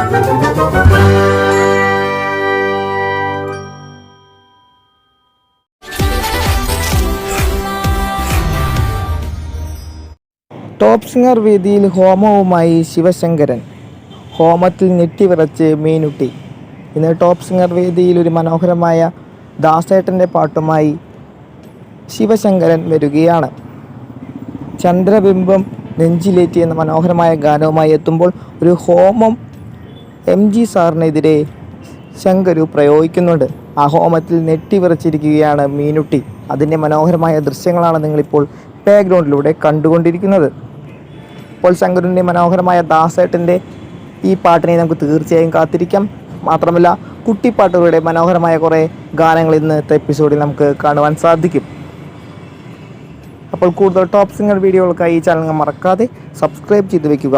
Top singer വേദിയിൽ ഹോമവുമായി ശിവശങ്കരൻ. ഹോമത്തിൽ ഞെട്ടിവിറച്ച് മീനുട്ടി. ഇന്ന് top singer വേദിയിൽ ഒരു മനോഹരമായ ദാസേട്ടന്റെ പാട്ടുമായി ശിവശങ്കരൻ വരികയാണ്. ചന്ദ്രബിംബം നെഞ്ചിലേറ്റി എന്ന മനോഹരമായ ഗാനവുമായി എത്തുമ്പോൾ ഒരു ഹോമം എം ജി സാറിനെതിരെ ശങ്കരു പ്രയോഗിക്കുന്നുണ്ട്. ആ ഹോമത്തിൽ നെട്ടിവിറച്ചിരിക്കുകയാണ് മീനുട്ടി. അതിന്റെ മനോഹരമായ ദൃശ്യങ്ങളാണ് നിങ്ങളിപ്പോൾ ബാക്ക്ഗ്രൗണ്ടിലൂടെ കണ്ടുകൊണ്ടിരിക്കുന്നത്. ഇപ്പോൾ ശങ്കരുന്റെ മനോഹരമായ ദാസേട്ടന്റെ ഈ പാട്ടിനെ നമുക്ക് തീർച്ചയായും കാത്തിരിക്കാം. മാത്രമല്ല കുട്ടിപ്പാട്ടുകളുടെ മനോഹരമായ കുറേ ഗാനങ്ങൾ ഇന്നത്തെ എപ്പിസോഡിൽ നമുക്ക് കാണുവാൻ സാധിക്കും. അപ്പോൾ കൂടുതൽ ടോപ്പ് സിംഗർ വീഡിയോകൾക്കായി ഈ ചാനൽ മറക്കാതെ സബ്സ്ക്രൈബ് ചെയ്ത് വെക്കുക.